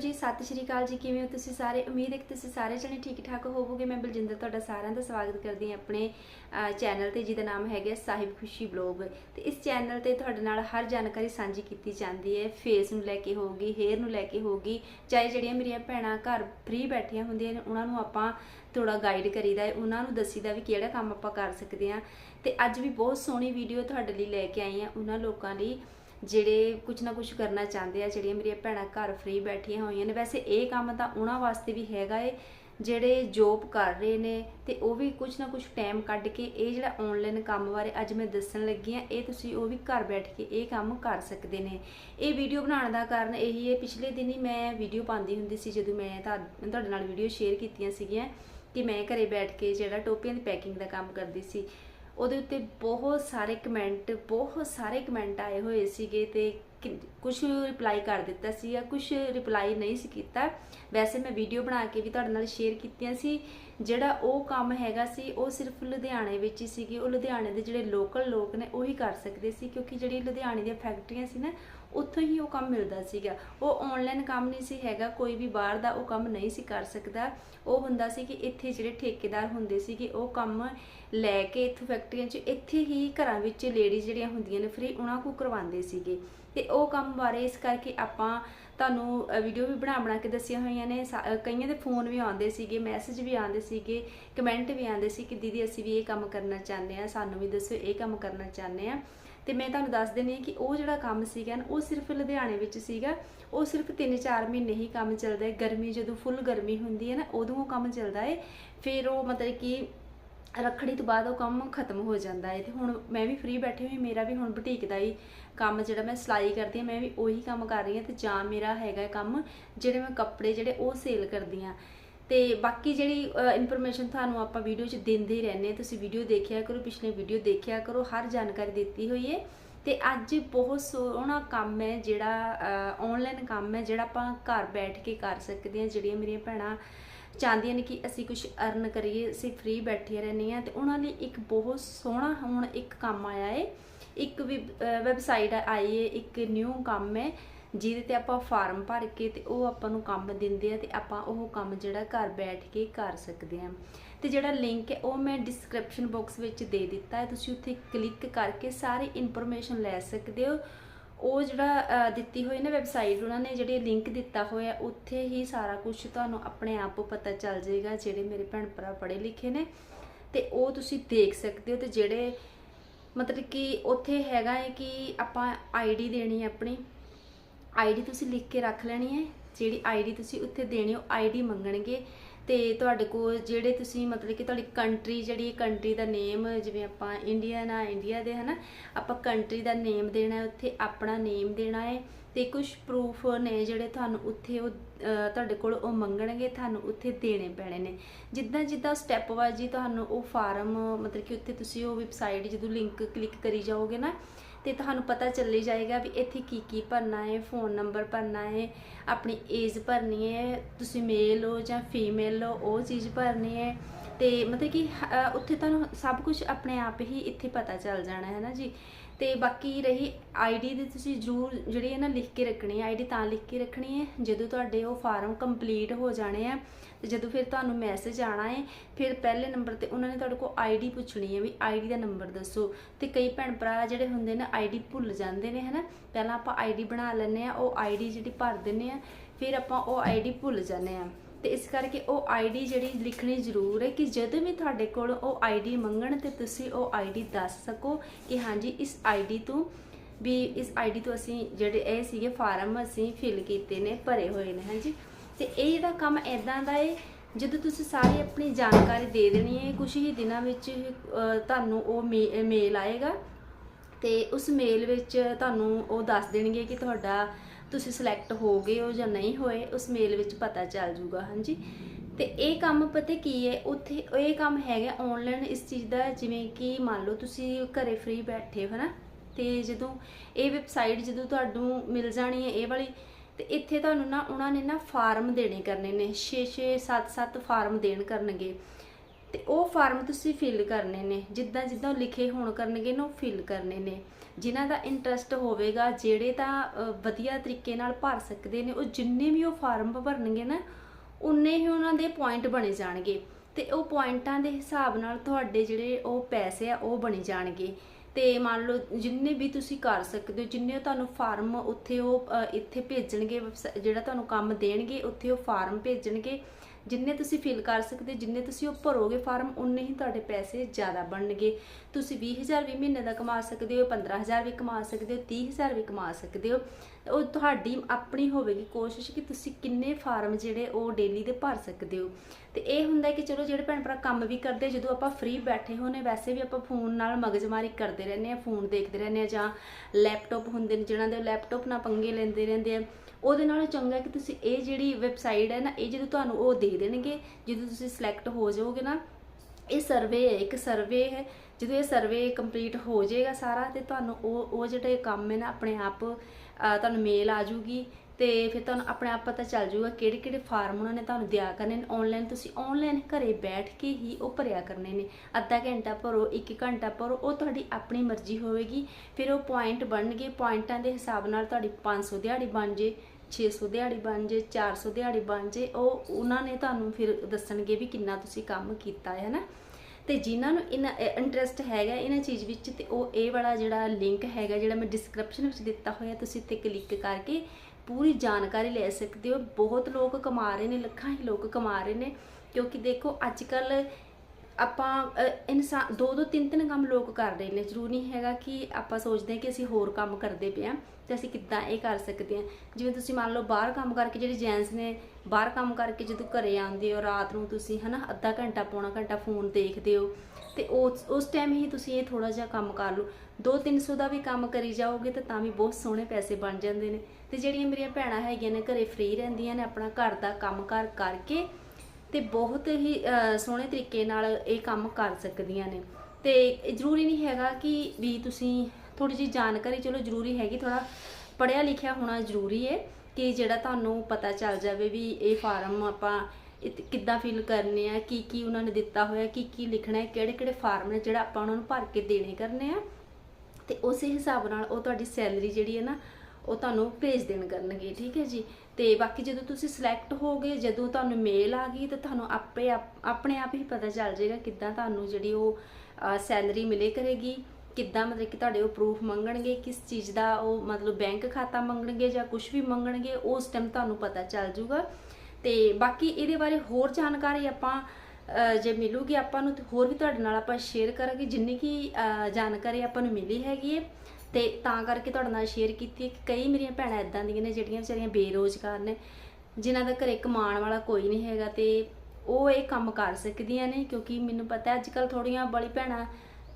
ਜੀ, ਸਤਿ ਸ਼੍ਰੀ ਅਕਾਲ ਜੀ, ਕਿਵੇਂ ਹੋ ਤੁਸੀਂ ਸਾਰੇ? ਉਮੀਦ ਹੈ ਕਿ ਤੁਸੀਂ ਸਾਰੇ ਜਣੇ ਠੀਕ ਠਾਕ ਹੋਵੋਗੇ। ਮੈਂ ਬਲਜਿੰਦਰ ਤੁਹਾਡਾ ਸਾਰਿਆਂ ਦਾ ਸਵਾਗਤ ਕਰਦੀ ਹਾਂ ਆਪਣੇ ਚੈਨਲ ਤੇ, ਜਿਹਦਾ ਨਾਮ ਹੈਗਾ ਸਾਹਿਬ ਖੁਸ਼ੀ ਬਲੌਗ। ਤੇ ਇਸ ਚੈਨਲ ਤੇ ਤੁਹਾਡੇ ਨਾਲ ਹਰ ਜਾਣਕਾਰੀ ਸਾਂਝੀ ਕੀਤੀ ਜਾਂਦੀ ਹੈ। ਫੇਸ ਨੂੰ ਲੈ ਕੇ ਹੋਊਗੀ, ਹੇਅਰ ਨੂੰ ਲੈ ਕੇ ਹੋਊਗੀ, ਚਾਹੇ ਜਿਹੜੀਆਂ ਮੇਰੀਆਂ ਭੈਣਾਂ ਘਰ ਫ੍ਰੀ ਬੈਠੀਆਂ ਹੁੰਦੀਆਂ ਨੇ, ਉਹਨਾਂ ਨੂੰ ਆਪਾਂ ਥੋੜਾ ਗਾਈਡ ਕਰੀਦਾ ਹੈ, ਉਹਨਾਂ ਨੂੰ ਦੱਸੀਦਾ ਵੀ ਕਿਹੜਾ ਕੰਮ ਆਪਾਂ ਕਰ ਸਕਦੇ ਹਾਂ। ਤੇ ਅੱਜ ਵੀ ਬਹੁਤ ਸੋਹਣੀ ਵੀਡੀਓ ਤੁਹਾਡੇ ਲਈ ਲੈ ਕੇ ਆਈ ਹਾਂ। ਉਹਨਾਂ ਲੋਕਾਂ ਲਈ ਜਿਹੜੇ ਕੁਝ ਨਾ ਕੁਝ ਕਰਨਾ ਚਾਹੁੰਦੇ ਆ, ਜਿਹੜੀਆਂ ਮੇਰੀਆਂ ਭੈਣਾਂ ਘਰ ਫ੍ਰੀ ਬੈਠੀਆਂ ਹੋਈਆਂ ਨੇ, ਵੈਸੇ ਇਹ ਕੰਮ ਤਾਂ ਉਹਨਾਂ ਵਾਸਤੇ ਵੀ ਹੈਗਾ ਏ, ਜਿਹੜੇ ਜੋਬ ਕਰ ਰਹੇ ਨੇ, ਤੇ ਉਹ ਵੀ ਕੁਝ ਨਾ ਕੁਝ ਟਾਈਮ ਕੱਢ ਕੇ ਇਹ ਜਿਹੜਾ ਆਨਲਾਈਨ ਕੰਮ ਬਾਰੇ ਅੱਜ ਮੈਂ ਦੱਸਣ ਲੱਗੀ ਆ ਇਹ ਤੁਸੀਂ ਉਹ ਵੀ ਘਰ ਬੈਠ ਕੇ ਇਹ ਕੰਮ ਕਰ ਸਕਦੇ ਨੇ। ਇਹ ਵੀਡੀਓ ਬਣਾਉਣ ਦਾ ਕਾਰਨ ਇਹੀ ਹੈ, ਪਿਛਲੇ ਦਿਨ ਹੀ ਮੈਂ ਵੀਡੀਓ ਪਾਉਂਦੀ ਹੁੰਦੀ ਸੀ, ਜਦੋਂ ਮੈਂ ਤੁਹਾ- ਤੁਹਾਡੇ ਨਾਲ ਵੀਡੀਓ ਸ਼ੇਅਰ ਕੀਤੀਆਂ ਸੀਗੀਆਂ, ਕਿ ਮੈਂ ਘਰੇ ਬੈਠ ਕੇ ਜਿਹੜਾ ਟੋਪੀਆਂ ਦੀ ਪੈਕਿੰਗ ਦਾ ਕੰਮ ਕਰਦੀ ਸੀ ਉਹਦੇ ਉੱਤੇ ਬਹੁਤ ਸਾਰੇ ਕਮੈਂਟ ਬਹੁਤ ਸਾਰੇ ਕਮੈਂਟ ਆਏ ਹੋਏ ਸੀਗੇ ਤੇ ਕੁਝ ਰਿਪਲਾਈ ਕਰ ਦਿੱਤਾ ਸੀ ਜਾਂ ਕੁਝ ਰਿਪਲਾਈ ਨਹੀਂ ਸੀ ਕੀਤਾ। ਵੈਸੇ ਮੈਂ ਵੀਡੀਓ ਬਣਾ ਕੇ ਵੀ ਤੁਹਾਡੇ ਨਾਲ ਸ਼ੇਅਰ ਕੀਤੀਆਂ ਸੀ। ਜਿਹੜਾ ਉਹ ਕੰਮ ਹੈਗਾ ਸੀ, ਉਹ ਸਿਰਫ ਲੁਧਿਆਣੇ ਵਿੱਚ ਹੀ ਸੀਗੀ। ਉਹ ਲੁਧਿਆਣੇ ਦੇ ਜਿਹੜੇ ਲੋਕਲ ਲੋਕ ਨੇ, ਉਹੀ ਕਰ ਸਕਦੇ ਸੀ ਕਿਉਂਕਿ ਜਿਹੜੀ ਲੁਧਿਆਣੇ ਦੀਆਂ ਫੈਕਟਰੀਆਂ ਸੀ ਨਾ ਉੱਥੋਂ ਹੀ ਉਹ ਕੰਮ ਮਿਲਦਾ ਸੀਗਾ। ਉਹ ਆਨਲਾਈਨ ਕੰਮ ਨਹੀਂ ਸੀ ਹੈਗਾ, ਕੋਈ ਵੀ ਬਾਹਰ ਦਾ ਉਹ ਕੰਮ ਨਹੀਂ ਸੀ ਕਰ ਸਕਦਾ। ਉਹ ਹੁੰਦਾ ਸੀ ਕਿ ਇੱਥੇ ਜਿਹੜੇ ਠੇਕੇਦਾਰ ਹੁੰਦੇ ਸੀਗੇ, ਉਹ ਕੰਮ ਲੈ ਕੇ ਇੱਥੋਂ ਫੈਕਟਰੀਆਂ 'ਚ, ਇੱਥੇ ਹੀ ਘਰਾਂ ਵਿੱਚ ਲੇਡੀਜ਼ ਜਿਹੜੀਆਂ ਹੁੰਦੀਆਂ ਨੇ ਫ੍ਰੀ ਉਹਨਾਂ ਕੋ ਕਰਵਾਉਂਦੇ ਸੀਗੇ। ਤੇ ਉਹ ਕੰਮ ਬਾਰੇ ਇਸ ਕਰਕੇ ਆਪਾਂ ਤੁਹਾਨੂੰ ਵੀਡੀਓ ਵੀ ਬਣਾ ਬਣਾ ਕੇ ਦੱਸੀਆਂ ਹੋਈਆਂ ਨੇ। ਸਾ- ਕਈਆਂ ਦੇ ਫੋਨ ਵੀ ਆਉਂਦੇ ਸੀਗੇ ਮੈਸੇਜ ਵੀ ਆਉਂਦੇ ਸੀਗੇ ਕਮੈਂਟ ਵੀ ਆਉਂਦੇ ਸੀ ਕਿ ਦੀਦੀ ਅਸੀਂ ਵੀ ਇਹ ਕੰਮ ਕਰਨਾ ਚਾਹੁੰਦੇ ਆ ਸਾਨੂੰ ਵੀ ਦੱਸੋ ਇਹ ਕੰਮ ਕਰਨਾ ਚਾਹੁੰਦੇ ਆ ਤੇ ਮੈਂ ਤੁਹਾਨੂੰ ਦੱਸ ਦਿੰਦੀ ਹਾਂ ਕਿ ਉਹ ਜਿਹੜਾ ਕੰਮ ਸੀਗਾ ਨਾ, ਉਹ ਸਿਰਫ ਲੁਧਿਆਣੇ ਵਿੱਚ ਸੀਗਾ। ਉਹ ਸਿਰਫ 3-4 ਮਹੀਨੇ ਹੀ ਕੰਮ ਚੱਲਦਾ ਹੈ। ਗਰਮੀ ਜਦੋਂ ਫੁੱਲ ਗਰਮੀ ਹੁੰਦੀ ਹੈ ਨਾ, ਉਦੋਂ ਉਹ ਕੰਮ ਚੱਲਦਾ ਹੈ। ਫਿਰ ਉਹ ਮਤਲਬ ਕਿ ਰੱਖੜੀ ਤੋਂ ਬਾਅਦ ਉਹ ਕੰਮ ਖਤਮ ਹੋ ਜਾਂਦਾ ਹੈ ਤੇ ਹੁਣ ਮੈਂ ਵੀ ਫ੍ਰੀ ਬੈਠੀ ਹੋਈ, ਮੇਰਾ ਵੀ ਹੁਣ ਬੁਟੀਕ ਦਾ ਹੀ ਕੰਮ ਜਿਹੜਾ ਮੈਂ ਸਿਲਾਈ ਕਰਦੀ ਹਾਂ, ਮੈਂ ਵੀ ਉਹੀ ਕੰਮ ਕਰ ਰਹੀ ਹਾਂ ਤੇ ਜਾਂ ਮੇਰਾ ਹੈਗਾ ਕੰਮ ਜਿਹੜੇ ਮੈਂ ਕੱਪੜੇ ਜਿਹੜੇ ਉਹ ਸੇਲ ਕਰਦੀ ਹਾਂ। ਤੇ ਬਾਕੀ ਜਿਹੜੀ ਇਨਫੋਰਮੇਸ਼ਨ ਤੁਹਾਨੂੰ ਆਪਾਂ ਵੀਡੀਓ 'ਚ ਦਿੰਦੇ ਹੀ ਰਹਿੰਦੇ ਹਾਂ, ਤੁਸੀਂ ਵੀਡੀਓ ਦੇਖਿਆ ਕਰੋ, ਪਿਛਲੇ ਵੀਡੀਓ ਦੇਖਿਆ ਕਰੋ, ਹਰ ਜਾਣਕਾਰੀ ਦਿੱਤੀ ਹੋਈ ਹੈ। ਤੇ ਅੱਜ ਬਹੁਤ ਸੋਹਣਾ ਕੰਮ ਹੈ ਜਿਹੜਾ ਆਨਲਾਈਨ ਕੰਮ ਹੈ ਜਿਹੜਾ ਆਪਾਂ ਘਰ ਬੈਠ ਕੇ ਕਰ ਸਕਦੇ ਹਾਂ, ਜਿਹੜੀਆਂ ਮੇਰੀਆਂ ਭੈਣਾਂ ਚਾਹੁੰਦੀਆਂ ਨੇ ਕਿ ਅਸੀਂ ਕੁਝ ਅਰਨ ਕਰੀਏ, ਅਸੀਂ ਫ੍ਰੀ ਬੈਠੀਆਂ ਰਹਿੰਦੀਆਂ ਤੇ ਉਹਨਾਂ ਲਈ ਇੱਕ ਬਹੁਤ ਸੋਹਣਾ ਹੁਣ ਇੱਕ ਕੰਮ ਆਇਆ ਹੈ ਇੱਕ ਵੈਬਸਾਈਟ ਆਈ ਹੈ ਇੱਕ ਨਿਊ ਕੰਮ ਹੈ ਜਿਹਦੇ ਤੇ ਆਪਾਂ ਫਾਰਮ ਭਰ ਕੇ ਤੇ ਉਹ ਆਪਾਂ ਨੂੰ ਕੰਮ ਦਿੰਦੇ ਆ ਤੇ ਆਪਾਂ ਉਹ ਕੰਮ ਜਿਹੜਾ ਘਰ ਬੈਠ ਕੇ ਕਰ ਸਕਦੇ ਆ ਤੇ ਜਿਹੜਾ ਲਿੰਕ ਹੈ ਉਹ ਮੈਂ ਡਿਸਕ੍ਰਿਪਸ਼ਨ ਬਾਕਸ ਵਿੱਚ ਦੇ ਦਿੱਤਾ ਹੈ। ਤੁਸੀਂ ਉੱਥੇ ਕਲਿੱਕ ਕਰਕੇ ਸਾਰੀ ਇਨਫੋਰਮੇਸ਼ਨ ਲੈ ਸਕਦੇ ਹੋ। ਉਹ ਜਿਹੜਾ ਦਿੱਤੀ ਹੋਈ ਨਾ ਵੈਬਸਾਈਟ ਉਹਨਾਂ ਨੇ ਜਿਹੜੇ ਲਿੰਕ ਦਿੱਤਾ ਹੋਇਆ, ਉੱਥੇ ਹੀ ਸਾਰਾ ਕੁਝ ਤੁਹਾਨੂੰ ਆਪਣੇ ਆਪ ਪਤਾ ਚੱਲ ਜਾਏਗਾ, ਜਿਹੜੇ ਮੇਰੇ ਭੈਣ ਭਰਾ ਪੜ੍ਹੇ ਲਿਖੇ ਨੇ। ਤੇ ਉਹ ਤੁਸੀਂ ਦੇਖ ਸਕਦੇ ਹੋ ਤੇ ਜਿਹੜੇ, ਮਤਲਬ ਕਿ ਉੱਥੇ ਹੈਗਾ ਹੈ ਕਿ ਆਪਾਂ ਆਈਡੀ ਦੇਣੀ ਹੈ ਆਪਣੀ। ਆਈਡੀ ਤੁਸੀਂ ਲਿਖ ਕੇ ਰੱਖ ਲੈਣੀ ਹੈ, ਜਿਹੜੀ ਆਈਡੀ ਤੁਸੀਂ ਉੱਥੇ ਦੇਣੀ ਹੋ ਆਈਡੀ ਮੰਗਣਗੇ। ਤੇ ਤੁਹਾਡੇ ਕੋਲ ਜਿਹੜੇ ਤੁਸੀਂ ਮਤਲਬ ਕਿ ਤੁਹਾਡੀ ਕੰਟਰੀ ਜਿਹੜੀ ਕੰਟਰੀ ਦਾ ਨੇਮ ਜਿਵੇਂ ਆਪਾਂ ਇੰਡੀਆ ਨਾ ਇੰਡੀਆ ਦੇ ਹਨਾ, ਆਪਾਂ ਕੰਟਰੀ ਦਾ ਨੇਮ ਦੇਣਾ ਹੈ, ਉੱਥੇ ਆਪਣਾ ਨੇਮ ਦੇਣਾ ਹੈ ਤੇ ਕੁਝ ਪ੍ਰੂਫ ਨੇ ਜਿਹੜੇ ਤੁਹਾਨੂੰ ਉੱਥੇ ਉਹ ਤੁਹਾਡੇ ਕੋਲ ਉਹ ਮੰਗਣਗੇ, ਤੁਹਾਨੂੰ ਉੱਥੇ ਦੇਣੇ ਪੈਣੇ ਨੇ। ਜਿੱਦਾਂ ਜਿੱਦਾਂ ਸਟੈਪ ਵਾਈਜ਼ ਜੀ ਤੁਹਾਨੂੰ ਉਹ ਫਾਰਮ ਮਤਲਬ ਕਿ ਉੱਥੇ ਤੁਸੀਂ ਉਹ ਵੈਬਸਾਈਟ ਜਦੋਂ ਲਿੰਕ ਕਲਿੱਕ ਕਰੀ ਜਾਓਗੇ ਨਾ ਤੇ ਤੁਹਾਨੂੰ ਪਤਾ ਚੱਲੀ ਜਾਏਗਾ ਵੀ ਇੱਥੇ ਕੀ ਕੀ ਭਰਨਾ ਹੈ ਫੋਨ ਨੰਬਰ ਭਰਨਾ ਹੈ, ਆਪਣੀ ਏਜ ਭਰਨੀ ਹੈ, ਤੁਸੀਂ ਮੇਲ ਹੋ ਜਾਂ ਫੀਮੇਲ ਹੋ, ਉਹ ਚੀਜ਼ ਭਰਨੀ ਹੈ। ਤੇ ਮਤਲਬ ਕਿ ਉੱਥੇ ਤੁਹਾਨੂੰ ਸਭ ਕੁਝ ਆਪਣੇ ਆਪ ਹੀ ਇੱਥੇ ਪਤਾ ਚੱਲ ਜਾਣਾ, ਹੈ ਨਾ ਜੀ? ਤੇ ਬਾਕੀ ਰਹੀ ਆਈਡੀ ਦੀ ਤੁਸੀਂ ਜ਼ਰੂਰ ਜਿਹੜੀ ਹੈ ਨਾ ਲਿਖ ਕੇ ਰੱਖਣੀ ਹੈ ਆਈਡੀ ਤਾਂ ਲਿਖ ਕੇ ਰੱਖਣੀ ਹੈ। ਜਦੋਂ ਤੁਹਾਡੇ ਉਹ ਫਾਰਮ ਕੰਪਲੀਟ ਹੋ ਜਾਣੇ ਆ, ਤੇ ਜਦੋਂ ਫਿਰ ਤੁਹਾਨੂੰ ਮੈਸੇਜ ਆਣਾ ਹੈ, ਫਿਰ ਪਹਿਲੇ ਨੰਬਰ ਤੇ ਉਹਨਾਂ ਨੇ ਤੁਹਾਡੇ ਕੋਲ ਆਈਡੀ ਪੁੱਛਣੀ ਹੈ ਵੀ ਆਈਡੀ ਦਾ ਨੰਬਰ ਦੱਸੋ। ਤੇ ਕਈ ਭੈਣ ਭਰਾ ਜਿਹੜੇ ਹੁੰਦੇ ਨੇ ਆਈਡੀ ਭੁੱਲ ਜਾਂਦੇ ਨੇ ਹਨਾ ਪਹਿਲਾਂ ਆਪਾਂ ਆਈਡੀ ਬਣਾ ਲੈਂਦੇ ਆ, ਉਹ ਆਈਡੀ ਜਿਹੜੀ ਭਰ ਦਿੰਨੇ ਆ, ਫਿਰ ਆਪਾਂ ਉਹ ਆਈਡੀ ਭੁੱਲ ਜਾਂਦੇ ਆ। ਤੇ ਇਸ ਕਰਕੇ ਉਹ ਆਈਡੀ ਜਿਹੜੀ ਲਿਖਣੀ ਜ਼ਰੂਰ ਹੈ ਕਿ ਜਦੋਂ ਵੀ ਤੁਹਾਡੇ ਕੋਲ ਉਹ ਆਈਡੀ ਮੰਗਣ ਤੇ ਤੁਸੀਂ ਉਹ ਆਈਡੀ ਦੱਸ ਸਕੋ ਕਿ ਹਾਂਜੀ, ਇਸ ਆਈਡੀ ਤੋਂ ਵੀ ਇਸ ਆਈਡੀ ਤੋਂ ਅਸੀਂ ਜਿਹੜੇ ਇਹ ਸੀਗੇ ਫਾਰਮ ਅਸੀਂ ਫਿਲ ਕੀਤੇ ਨੇ, ਭਰੇ ਹੋਏ ਨੇ, ਹਾਂਜੀ। ਤੇ ਇਹ ਜਿਹੜਾ ਕੰਮ ਐਦਾਂ ਦਾ ਏ, ਜਦੋਂ ਤੁਸੀਂ ਸਾਰੀ ਆਪਣੀ ਜਾਣਕਾਰੀ ਦੇ ਦੇਣੀ ਹੈ ਕੁਝ ਹੀ ਦਿਨਾਂ ਵਿੱਚ ਤੁਹਾਨੂੰ ਉਹ ਮੇਲ ਆਏਗਾ ਤੇ ਉਸ ਮੇਲ ਵਿੱਚ ਤੁਹਾਨੂੰ ਉਹ ਦੱਸ ਦੇਣਗੇ ਕਿ ਤੁਹਾਡਾ ਤੁਸੀਂ ਸਿਲੈਕਟ ਹੋ ਗਏ ਹੋ ਜਾਂ ਨਹੀਂ ਹੋਏ, ਉਸ ਮੇਲ ਵਿੱਚ ਪਤਾ ਚੱਲ ਜੂਗਾ, ਹਾਂਜੀ। ਤੇ ਇਹ ਕੰਮ ਪਤਾ ਕੀ ਹੈ, ਉੱਥੇ ਇਹ ਕੰਮ ਹੈਗਾ ਆਨਲਾਈਨ ਇਸ ਚੀਜ਼ ਦਾ, ਜਿਵੇਂ ਕਿ ਮੰਨ ਲਓ ਤੁਸੀਂ ਘਰੇ ਫ੍ਰੀ ਬੈਠੇ ਹੋ ਹਨਾ, ਤੇ ਜਦੋਂ ਇਹ ਵੈਬਸਾਈਟ ਜਦੋਂ ਤੁਹਾਨੂੰ ਮਿਲ ਜਾਣੀ ਹੈ ਇਹ ਵਾਲੀ, ਤੇ ਇੱਥੇ ਤੁਹਾਨੂੰ ਨਾ ਉਹਨਾਂ ਨੇ ਨਾ ਫਾਰਮ ਦੇਣੇ ਕਰਨੇ ਨੇ 6 6 7 7 ਫਾਰਮ ਦੇਣ ਕਰਨਗੇ। ਤੇ ਉਹ ਫਾਰਮ ਤੁਸੀਂ ਫਿਲ ਕਰਨੇ ਨੇ, ਜਿੱਦਾਂ ਜਿੱਦਾਂ ਲਿਖੇ ਹੋਣ ਕਰਨਗੇ ਨਾ, ਉਹ ਫਿਲ ਕਰਨੇ ਨੇ। ਜਿਨ੍ਹਾਂ ਦਾ ਇੰਟਰਸਟ ਹੋਵੇਗਾ, ਜਿਹੜੇ ਤਾਂ ਵਧੀਆ ਤਰੀਕੇ ਨਾਲ ਭਰ ਸਕਦੇ ਨੇ, ਉਹ ਜਿੰਨੇ ਵੀ ਉਹ ਫਾਰਮ ਭਰਨਗੇ ਨਾ, ਉਨੇ ਹੀ ਉਹਨਾਂ ਦੇ ਪੁਆਇੰਟ ਬਣੇ ਜਾਣਗੇ। ਤੇ ਉਹ ਪੁਆਇੰਟਾਂ ਦੇ ਹਿਸਾਬ ਨਾਲ ਤੁਹਾਡੇ ਜਿਹੜੇ ਉਹ ਪੈਸੇ ਆ, ਉਹ ਬਣੇ ਜਾਣਗੇ। ਤੇ ਮੰਨ ਲਓ, ਜਿੰਨੇ ਵੀ ਤੁਸੀਂ ਕਰ ਸਕਦੇ ਹੋ, ਜਿੰਨੇ ਤੁਹਾਨੂੰ ਫਾਰਮ ਉੱਥੇ ਉਹ ਇੱਥੇ ਭੇਜਣਗੇ ਜਿਹੜਾ ਤੁਹਾਨੂੰ ਕੰਮ ਦੇਣਗੇ, ਉੱਥੇ ਉਹ ਫਾਰਮ ਭੇਜਣਗੇ। ਜਿੰਨੇ ਤੁਸੀਂ ਫਿਲ ਕਰ ਸਕਦੇ, ਜਿੰਨੇ ਤੁਸੀਂ ਉਹ ਭਰੋਗੇ ਫਾਰਮ ਉਨੇ ਹੀ ਤੁਹਾਡੇ ਪੈਸੇ ਜ਼ਿਆਦਾ ਬਣਨਗੇ। ਤੁਸੀਂ 20000 ਵੀ ਮਹੀਨੇ ਦਾ ਕਮਾ ਸਕਦੇ ਹੋ 15000 ਵੀ ਕਮਾ ਸਕਦੇ ਹੋ 30000 ਵੀ ਕਮਾ ਸਕਦੇ ਹੋ। ਉਹ ਤੁਹਾਡੀ ਆਪਣੀ ਹੋਵੇਗੀ ਕੋਸ਼ਿਸ਼ ਕਿ ਤੁਸੀਂ ਕਿੰਨੇ ਫਾਰਮ ਜਿਹੜੇ ਉਹ ਡੇਲੀ ਦੇ ਭਰ ਸਕਦੇ ਹੋ। ਤੇ ਇਹ ਹੁੰਦਾ ਕਿ ਚਲੋ ਜਿਹੜੇ ਭੈਣ ਭਰਾ ਕੰਮ ਵੀ ਕਰਦੇ, ਜਦੋਂ ਆਪਾਂ ਫ੍ਰੀ ਬੈਠੇ ਹੋਨੇ ਵੈਸੇ ਵੀ ਆਪਾਂ ਫੋਨ ਨਾਲ ਮਗਜਮਾਰੀ ਕਰਦੇ ਰਹਿੰਦੇ ਆ ਫੋਨ ਦੇਖਦੇ ਰਹਿੰਦੇ ਆ ਜਾਂ ਲੈਪਟਾਪ ਹੁੰਦੇ ਨੇ, ਜਿਹਨਾਂ ਦੇ ਲੈਪਟਾਪ ਨਾਲ ਪੰਗੇ ਲੈਂਦੇ ਰਹਿੰਦੇ ਆ। ਉਹਦੇ ਨਾਲੋਂ ਚੰਗਾ ਕਿ ਤੁਸੀਂ ਇਹ ਜਿਹੜੀ ਵੈਬਸਾਈਟ ਹੈ ਨਾ, ਇਹ ਜਦੋਂ ਤੁਹਾਨੂੰ ਉਹ ਦੇ ਦੇਣਗੇ, ਜਦੋਂ ਤੁਸੀਂ ਸਿਲੈਕਟ ਹੋ ਜਾਓਗੇ ਨਾ, ਇਹ ਸਰਵੇ ਹੈ, ਇੱਕ ਸਰਵੇ ਹੈ। ਜਦੋਂ ਇਹ ਸਰਵੇ ਕੰਪਲੀਟ ਹੋ ਜਾਏਗਾ ਸਾਰਾ ਤੇ ਤੁਹਾਨੂੰ ਉਹ ਉਹ ਜਿਹੜੇ ਕੰਮ ਹੈ ਨਾ, ਆਪਣੇ ਆਪ ਤੁਹਾਨੂੰ ਮੇਲ ਆ ਜੂਗੀ ਤੇ ਫਿਰ ਤੁਹਾਨੂੰ ਆਪਣੇ ਆਪ ਪਤਾ ਚੱਲ ਜਾਊਗਾ ਕਿਹੜੇ ਕਿਹੜੇ ਫਾਰਮ ਉਹਨਾਂ ਨੇ ਤੁਹਾਨੂੰ ਦਿਆ ਕਰਨੇ ਨੇ। ਆਨਲਾਈਨ ਤੁਸੀਂ ਆਨਲਾਈਨ ਘਰੇ ਬੈਠ ਕੇ ਹੀ ਉਹ ਭਰਿਆ ਕਰਨੇ ਨੇ। ਅੱਧਾ ਘੰਟਾ ਭਰੋ 1 ਘੰਟਾ ਭਰੋ, ਉਹ ਤੁਹਾਡੀ ਆਪਣੀ ਮਰਜ਼ੀ ਹੋਵੇਗੀ। ਫਿਰ ਉਹ ਪੁਆਇੰਟ ਬਣਨਗੇ ਪੁਆਇੰਟਾਂ ਦੇ ਹਿਸਾਬ ਨਾਲ ਤੁਹਾਡੀ 500 ਦਿਹਾੜੀ ਬਣ ਜੇ। 600 ਦਿਹਾੜੀ ਬਣ ਜੇ 400 ਦਿਹਾੜੀ ਬਣ ਜੇ, ਉਹ ਉਹਨਾਂ ਨੇ ਤੁਹਾਨੂੰ ਫਿਰ ਦੱਸਣਗੇ ਵੀ ਕਿੰਨਾ ਤੁਸੀਂ ਕੰਮ ਕੀਤਾ ਹੈ ਨਾ ਤੇ ਜਿਨ੍ਹਾਂ ਨੂੰ ਇਹਨਾਂ ਇੰਟਰਸਟ ਹੈਗਾ ਇਹਨਾਂ ਚੀਜ਼ ਵਿੱਚ ਤੇ ਉਹ ਇਹ ਵਾਲਾ ਜਿਹੜਾ ਲਿੰਕ ਹੈਗਾ, ਜਿਹੜਾ ਮੈਂ ਡਿਸਕ੍ਰਿਪਸ਼ਨ ਵਿੱਚ ਦਿੱਤਾ ਹੋਇਆ, ਤੁਸੀਂ ਇੱਥੇ ਕਲਿੱਕ ਕਰਕੇ ਪੂਰੀ ਜਾਣਕਾਰੀ ਲੈ ਸਕਦੇ ਹੋ। ਬਹੁਤ ਲੋਕ ਕਮਾ ਰਹੇ ਨੇ, ਲੱਖਾਂ ਹੀ ਲੋਕ ਕਮਾ ਰਹੇ ਨੇ, ਕਿਉਂਕਿ ਦੇਖੋ ਅੱਜ ਕੱਲ ਆਪਾਂ ਇਨਸਾਨ ਦੋ ਦੋ ਤਿੰਨ ਤਿੰਨ ਕੰਮ ਲੋਕ ਕਰ ਰਹੇ ਨੇ। ਜ਼ਰੂਰੀ ਨਹੀਂ ਹੈਗਾ ਕਿ ਆਪਾਂ ਸੋਚਦੇ ਹਾਂ ਕਿ ਅਸੀਂ ਹੋਰ ਕੰਮ ਕਰਦੇ ਪਏ ਹਾਂ ਤੇ ਅਸੀਂ ਕਿੱਦਾਂ ਇਹ ਕਰ ਸਕਦੇ ਹਾਂ। ਜਿਵੇਂ ਤੁਸੀਂ ਮੰਨ ਲਓ ਬਾਹਰ ਕੰਮ ਕਰਕੇ ਜਿਹੜੇ ਜੈਂਟਸ ਨੇ, ਬਾਹਰ ਕੰਮ ਕਰਕੇ ਜਦੋਂ ਘਰੇ ਆਉਂਦੇ ਹੋ, ਰਾਤ ਨੂੰ ਤੁਸੀਂ ਹਨਾ ਅੱਧਾ ਘੰਟਾ ਪੌਣਾ ਘੰਟਾ ਫੋਨ ਦੇਖਦੇ ਹੋ ਤੇ ਉਸ ਟਾਈਮ ਹੀ ਤੁਸੀਂ ਇਹ ਥੋੜਾ ਜਿਹਾ ਕੰਮ ਕਰ ਲਓ। 2-300 ਦਾ ਵੀ ਕੰਮ ਕਰੀ ਜਾਓਗੇ ਤਾਂ ਤਾਂ ਵੀ ਬਹੁਤ ਸੋਹਣੇ ਪੈਸੇ ਬਣ ਜਾਂਦੇ ਨੇ। ਤੇ ਜਿਹੜੀਆਂ ਮੇਰੀਆਂ ਭੈਣਾਂ ਹੈਗੀਆਂ ਨੇ, ਘਰੇ ਫ੍ਰੀ ਰਹਿੰਦੀਆਂ ਨੇ, ਆਪਣਾ ਘਰ ਦਾ ਕੰਮ ਕਾਰ ਕਰਕੇ ਤੇ ਬਹੁਤ ਹੀ ਸੋਹਣੇ ਤਰੀਕੇ ਨਾਲ ਇਹ ਕੰਮ ਕਰ ਸਕਦੀਆਂ ਨੇ। ਤੇ ਜ਼ਰੂਰੀ ਨਹੀਂ ਹੈਗਾ ਕਿ ਵੀ ਤੁਸੀਂ ਥੋੜੀ ਜਿਹੀ ਜਾਣਕਾਰੀ, ਚਲੋ ਜ਼ਰੂਰੀ ਹੈਗੀ ਥੋੜਾ ਪੜਿਆ ਲਿਖਿਆ ਹੋਣਾ ਜ਼ਰੂਰੀ ਹੈ ਕਿ ਜਿਹੜਾ ਤੁਹਾਨੂੰ ਪਤਾ ਚੱਲ ਜਾਵੇ ਵੀ ਇਹ ਫਾਰਮ ਆਪਾਂ ਕਿੱਦਾਂ ਫਿਲ ਕਰਨੇ ਆ, ਕੀ ਕੀ ਉਹਨਾਂ ਨੇ ਦਿੱਤਾ ਹੋਇਆ, ਕੀ ਕੀ ਲਿਖਣਾ ਹੈ, ਕਿਹੜੇ ਕਿਹੜੇ ਫਾਰਮ ਨੇ ਜਿਹੜਾ ਆਪਾਂ ਉਹਨਾਂ ਨੂੰ ਭਰ ਕੇ ਦੇਣੇ ਕਰਨੇ ਆ। ਤੇ ਉਸੇ ਹਿਸਾਬ ਨਾਲ ਉਹ ਤੁਹਾਡੀ ਸੈਲਰੀ ਜਿਹੜੀ ਹੈ ਨਾ ਉਹ ਤੁਹਾਨੂੰ ਭੇਜ ਦੇਣ ਕਰਨਗੇ, ਠੀਕ ਹੈ ਜੀ? ਤੇ ਬਾਕੀ ਜਦੋਂ ਤੁਸੀਂ ਸਿਲੈਕਟ ਹੋਗੇ, ਜਦੋਂ ਤੁਹਾਨੂੰ ਮੇਲ ਆ ਗਈ, ਤਾਂ ਤੁਹਾਨੂੰ ਆਪੇ ਆਪ- ਆਪਣੇ ਆਪ ਹੀ ਪਤਾ ਚੱਲ ਜਾਏਗਾ ਕਿੱਦਾਂ ਤੁਹਾਨੂੰ ਜਿਹੜੀ ਉਹ ਸੈਲਰੀ ਮਿਲੇ ਕਰੇਗੀ, ਕਿੱਦਾਂ ਮਤਲਬ ਕਿ ਤੁਹਾਡੇ ਉਹ ਪ੍ਰੂਫ ਮੰਗਣਗੇ, ਕਿਸ ਚੀਜ਼ ਦਾ ਉਹ ਮਤਲਬ ਬੈਂਕ ਖਾਤਾ ਮੰਗਣਗੇ ਜਾਂ ਕੁਝ ਵੀ ਮੰਗਣਗੇ, ਉਸ ਟਾਈਮ ਤੁਹਾਨੂੰ ਪਤਾ ਚੱਲ ਜਾਊਗਾ। ਤੇ ਬਾਕੀ ਇਹਦੇ ਬਾਰੇ ਹੋਰ ਜਾਣਕਾਰੀ ਆਪਾਂ ਜੇ ਮਿਲੂਗੀ ਆਪਾਂ ਨੂੰ ਹੋਰ ਵੀ ਤੁਹਾਡੇ ਨਾਲ ਆਪਾਂ ਸ਼ੇਅਰ ਕਰਾਂਗੇ। ਜਿੰਨੀ ਕੀ ਜਾਣਕਾਰੀ ਆਪਾਂ ਨੂੰ ਮਿਲੀ ਹੈਗੀ ਹੈ। ਤੇ ਤਾਂ ਕਰਕੇ ਤੁਹਾਡੇ ਨਾਲ ਸ਼ੇਅਰ ਕੀਤੀ ਹੈ ਕਿ ਕਈ ਮੇਰੀਆਂ ਭੈਣਾਂ ਇਦਾਂ ਦੀਆਂ ਨੇ ਜਿਹੜੀਆਂ ਵਿਚਾਰੀਆਂ ਬੇਰੋਜ਼ਗਾਰ ਨੇ, ਜਿਨ੍ਹਾਂ ਦਾ ਘਰੇ ਕਮਾਉਣ ਵਾਲਾ ਕੋਈ ਨਹੀਂ ਹੈਗਾ ਤੇ ਉਹ ਇਹ ਕੰਮ ਕਰ ਸਕਦੀਆਂ ਨੇ ਕਿਉਂਕਿ ਮੈਨੂੰ ਪਤਾ ਅੱਜ ਕੱਲ ਥੋੜੀਆਂ ਬੜੀ ਭੈਣਾਂ,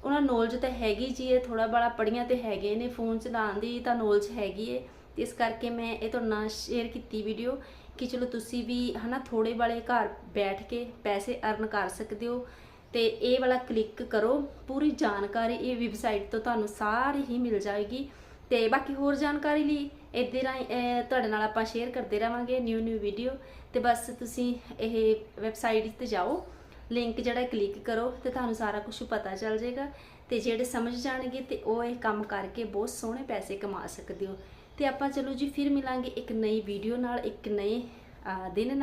ਉਹਨਾਂ ਨੌਲੇਜ ਤਾਂ ਹੈਗੀ ਜੀ ਇਹ ਥੋੜਾ ਬੜਾ ਪੜੀਆਂ ਤੇ ਹੈਗੇ ਨੇ ਫੋਨ ਚਲਾਉਣ ਦੀ ਤਾਂ ਨੌਲੇਜ ਹੈਗੀ ਏ। ਇਸ ਕਰਕੇ ਮੈਂ ਇਹ ਤੁਹਾਡੇ ਨਾਲ ਸ਼ੇਅਰ ਕੀਤੀ ਵੀਡੀਓ ਕਿ ਚਲੋ ਤੁਸੀਂ ਵੀ ਹਨਾ ਥੋੜੇ ਵਾਲੇ ਘਰ ਬੈਠ ਕੇ ਪੈਸੇ ਅਰਨ ਕਰ ਸਕਦੇ ਹੋ। ਤੇ ਇਹ ਵਾਲਾ ਕਲਿੱਕ ਕਰੋ। ਪੂਰੀ ਜਾਣਕਾਰੀ ਇਹ ਵੈਬਸਾਈਟ ਤੋਂ ਤੁਹਾਨੂੰ ਸਾਰੀ ਹੀ ਮਿਲ ਜਾਏਗੀ। ਤੇ ਬਾਕੀ ਹੋਰ ਜਾਣਕਾਰੀ ਲਈ ਇੱਦੇ ਰਾਹੀਂ ਤੁਹਾਡੇ ਨਾਲ ਆਪਾਂ ਸ਼ੇਅਰ ਕਰਦੇ ਰਵਾਂਗੇ ਨਿਊ ਨਿਊ ਵੀਡੀਓ ਤੇ ਬਸ ਤੁਸੀਂ ਇਹ ਵੈਬਸਾਈਟ ਤੇ ਜਾਓ। ਲਿੰਕ ਜਿਹੜਾ ਕਲਿੱਕ ਕਰੋ ਤੇ ਤੁਹਾਨੂੰ ਸਾਰਾ ਕੁਝ ਪਤਾ ਚੱਲ ਜਾਏਗਾ। ਤੇ ਜਿਹੜੇ ਸਮਝ ਜਾਣਗੇ ਤੇ ਉਹ ਇਹ ਕੰਮ ਕਰਕੇ ਬਹੁਤ ਸੋਹਣੇ ਪੈਸੇ ਕਮਾ ਸਕਦੇ ਹੋ। ਤੇ ਆਪਾਂ ਚਲੋ ਜੀ, ਫਿਰ ਮਿਲਾਂਗੇ ਇੱਕ ਨਈ ਵੀਡੀਓ ਨਾਲ, ਇੱਕ ਨਏ ਦਿਨ ਨਾਲ।